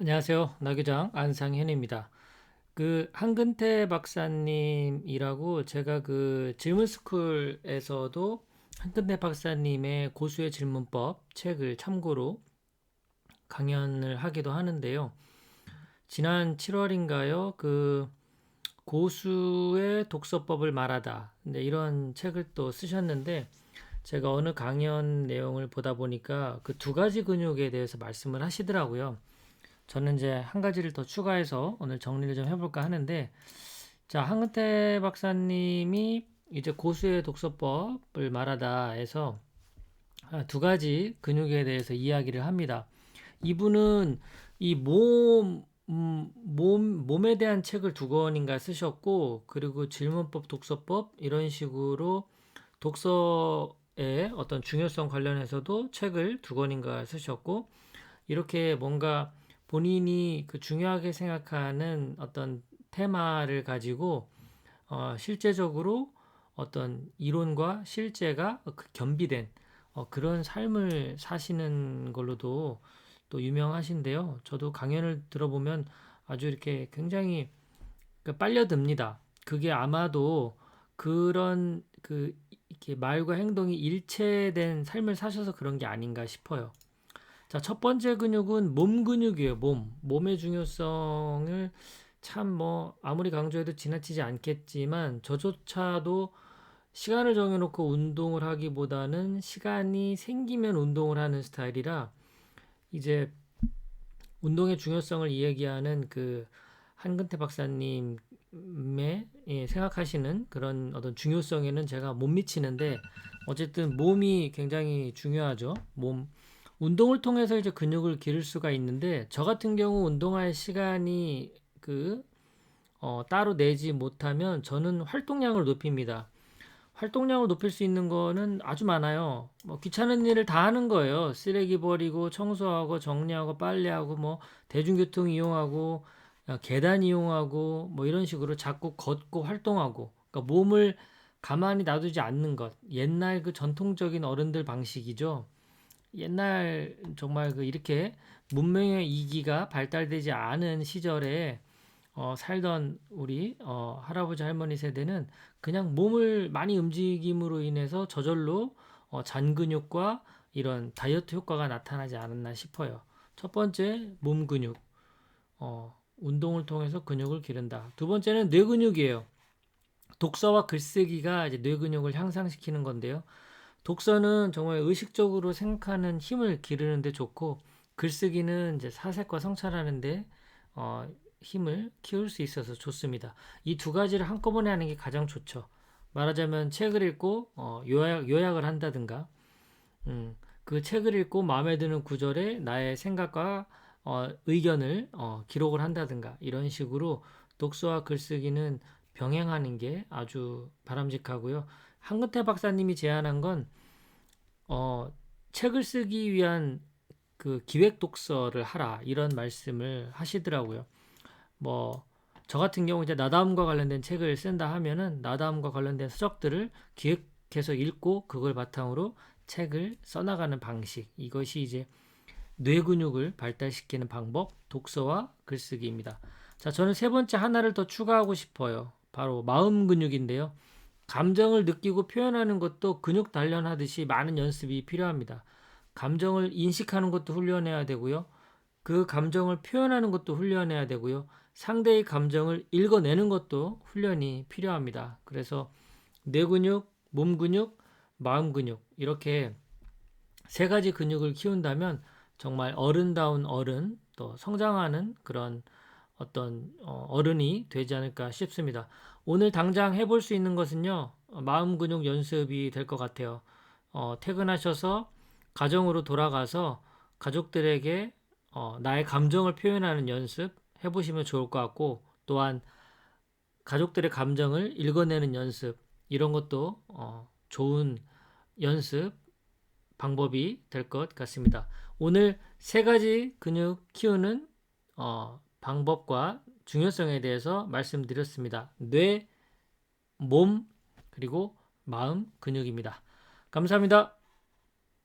안녕하세요. 나교장 안상현입니다. 그 한근태 박사님이라고 제가 그 질문스쿨에서도 한근태 박사님의 고수의 질문법 책을 참고로 강연을 하기도 하는데요. 지난 7월인가요? 그 고수의 독서법을 말하다. 네, 이런 책을 또 쓰셨는데 제가 어느 강연 내용을 보다 보니까 그 두 가지 근육에 대해서 말씀을 하시더라고요. 저는 이제 한 가지를 더 추가해서 오늘 정리를 좀 해볼까 하는데, 자, 한근태 박사님이 이제 고수의 독서법을 말하다 해서 아, 두 가지 근육에 대해서 이야기를 합니다. 이분은 이 몸, 음, 몸, 몸에 대한 책을 두 권인가 쓰셨고, 그리고 질문법, 독서법, 이런 식으로 독서의 어떤 중요성 관련해서도 책을 두 권인가 쓰셨고, 이렇게 뭔가 본인이 그 중요하게 생각하는 어떤 테마를 가지고 어, 실제적으로 어떤 이론과 실제가 그 겸비된 어, 그런 삶을 사시는 걸로도 또 유명하신데요. 저도 강연을 들어보면 아주 이렇게 굉장히 그 빨려듭니다. 그게 아마도 그런 그 이렇게 말과 행동이 일체된 삶을 사셔서 그런 게 아닌가 싶어요. 자, 첫 번째 근육은 몸 근육이에요. 몸. 몸의 중요성을 참 뭐 아무리 강조해도 지나치지 않겠지만 저조차도 시간을 정해놓고 운동을 하기보다는 시간이 생기면 운동을 하는 스타일이라 이제 운동의 중요성을 이야기하는 그 한근태 박사님의 예, 생각하시는 그런 어떤 중요성에는 제가 못 미치는데 어쨌든 몸이 굉장히 중요하죠. 몸. 운동을 통해서 이제 근육을 기를 수가 있는데 저 같은 경우 운동할 시간이 그 어, 따로 내지 못하면 저는 활동량을 높입니다. 활동량을 높일 수 있는 거는 아주 많아요. 뭐 귀찮은 일을 다 하는 거예요. 쓰레기 버리고 청소하고 정리하고 빨래하고 뭐 대중교통 이용하고 어, 계단 이용하고 뭐 이런 식으로 자꾸 걷고 활동하고 그러니까 몸을 가만히 놔두지 않는 것. 옛날 그 전통적인 어른들 방식이죠. 옛날 정말 그 이렇게 문명의 이기가 발달되지 않은 시절에 어, 살던 우리 어, 할아버지 할머니 세대는 그냥 몸을 많이 움직임으로 인해서 저절로 어, 잔근육과 이런 다이어트 효과가 나타나지 않았나 싶어요. 첫 번째 몸 근육, 어, 운동을 통해서 근육을 기른다. 두 번째는 뇌 근육이에요. 독서와 글쓰기가 이제 뇌 근육을 향상시키는 건데요. 독서는 정말 의식적으로 생각하는 힘을 기르는데 좋고 글쓰기는 이제 사색과 성찰하는데 어, 힘을 키울 수 있어서 좋습니다. 이 두 가지를 한꺼번에 하는 게 가장 좋죠. 말하자면 책을 읽고 어, 요약, 요약을 한다든가 음, 그 책을 읽고 마음에 드는 구절에 나의 생각과 어, 의견을 어, 기록을 한다든가 이런 식으로 독서와 글쓰기는 병행하는 게 아주 바람직하고요. 한근태 박사님이 제안한 건 어, 책을 쓰기 위한 그 기획 독서를 하라 이런 말씀을 하시더라고요. 뭐 저 같은 경우 이제 나다움과 관련된 책을 쓴다 하면은 나다움과 관련된 서적들을 기획해서 읽고 그걸 바탕으로 책을 써나가는 방식 이것이 이제 뇌 근육을 발달시키는 방법 독서와 글쓰기입니다. 자 저는 세 번째 하나를 더 추가하고 싶어요. 바로 마음 근육인데요. 감정을 느끼고 표현하는 것도 근육 단련하듯이 많은 연습이 필요합니다. 감정을 인식하는 것도 훈련해야 되고요. 그 감정을 표현하는 것도 훈련해야 되고요. 상대의 감정을 읽어내는 것도 훈련이 필요합니다. 그래서 뇌 근육, 몸 근육, 마음 근육 이렇게 세 가지 근육을 키운다면 정말 어른다운 어른 또 성장하는 그런 어떤 어, 어른이 되지 않을까 싶습니다. 오늘 당장 해볼 수 있는 것은요, 마음 근육 연습이 될 것 같아요. 어, 퇴근하셔서 가정으로 돌아가서 가족들에게 어, 나의 감정을 표현하는 연습 해보시면 좋을 것 같고, 또한 가족들의 감정을 읽어내는 연습, 이런 것도 어, 좋은 연습 방법이 될 것 같습니다. 오늘 세 가지 근육 키우는 어, 방법과 중요성에 대해서 말씀드렸습니다. 뇌, 몸, 그리고 마음 근육입니다. 감사합니다.